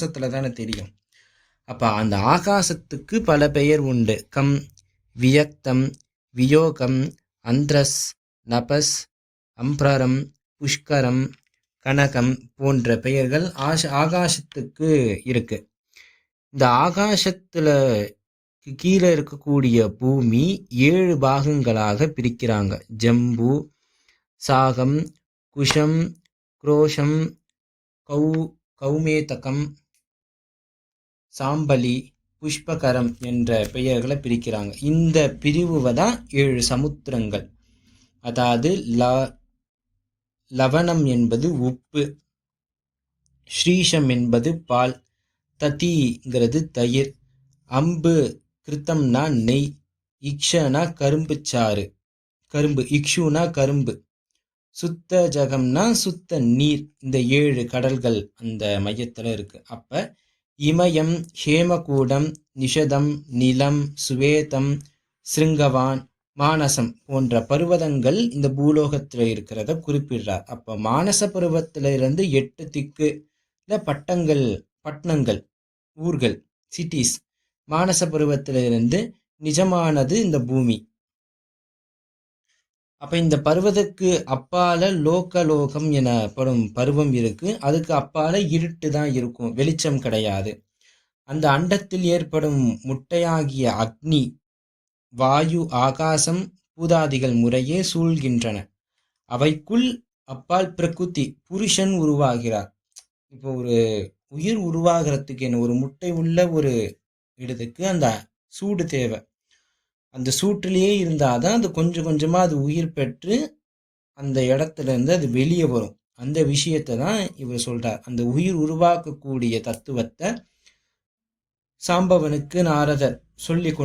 ஆகாசத்தில் தானே தெரியும். அப்போ அந்த ஆகாசத்துக்கு பல பெயர் உண்டு. கம் வியக்தம் வியோகம் அந்திரஸ் நபஸ் அம்ப்ரரம் புஷ்கரம் கனகம் போன்ற பெயர்கள் ஆஷ ஆகாசத்துக்கு இருக்கு. இந்த ஆகாசத்தில் கீழே இருக்கக்கூடிய பூமி ஏழு பாகங்களாக பிரிக்கிறாங்க. ஜம்பு சாகம் குஷம் குரோஷம் கௌ கௌமேதகம் சாம்பலி புஷ்பகரம் என்ற பெயர்களை பிரிக்கிறாங்க. இந்த பிரிவு தான் ஏழு சமுத்திரங்கள். அதாவது ல லவணம் என்பது உப்பு ஸ்ரீஷம் என்பது பால் ததிங்கிறது தயிர் அம்பு கிருத்தம்னா நெய் இக்ஷனா கரும்பு சாறு கரும்பு இக்ஷுனா கரும்பு சுத்த ஜகம்னா சுத்த நீர் இந்த ஏழு கடல்கள் அந்த மையத்தில் இருக்குது அப்போ இமயம் ஹேமகூடம் நிஷதம் நிலம் சுவேதம் சிருங்கவான் மானசம் போன்ற பருவதங்கள் இந்த பூலோகத்தில் இருக்கிறத குறிப்பிடுறார். அப்போ மானச பருவத்தில் இருந்து எட்டு திக்கு பட்டங்கள் பட்டணங்கள் ஊர்கள் சிட்டிஸ் மானச பருவத்தில் இருந்து நிஜமானது இந்த பூமி. அப்ப இந்த பருவத்துக்கு அப்பால லோகலோகம் எனப்படும் பருவம் இருக்கு. அதுக்கு அப்பால இருட்டு தான் இருக்கும். வெளிச்சம் கிடையாது. அந்த அண்டத்தில் ஏற்படும் முட்டையாகிய அக்னி வாயு ஆகாசம் பூதாதிகள் முறையே சூழ்கின்றன. அவைக்குள் அப்பால் பிரகுதி புருஷன் உருவாகிறார். இப்போ ஒரு உயிர் உருவாகிறதுக்கு என்ன ஒரு முட்டை உள்ள ஒரு இடத்துக்கு அந்த சூடு தேவை. அந்த சூட்டிலேயே இருந்தால் தான் அது கொஞ்சம் கொஞ்சமாக அது உயிர் பெற்று அந்த இடத்துல இருந்து அது வெளியே வரும். அந்த விஷயத்தை தான் இவர் சொல்கிறார் அந்த உயிர் உருவாக்கக்கூடிய தத்துவத்தை சாம்பவனுக்கு நாரதர் சொல்லி கொண்டு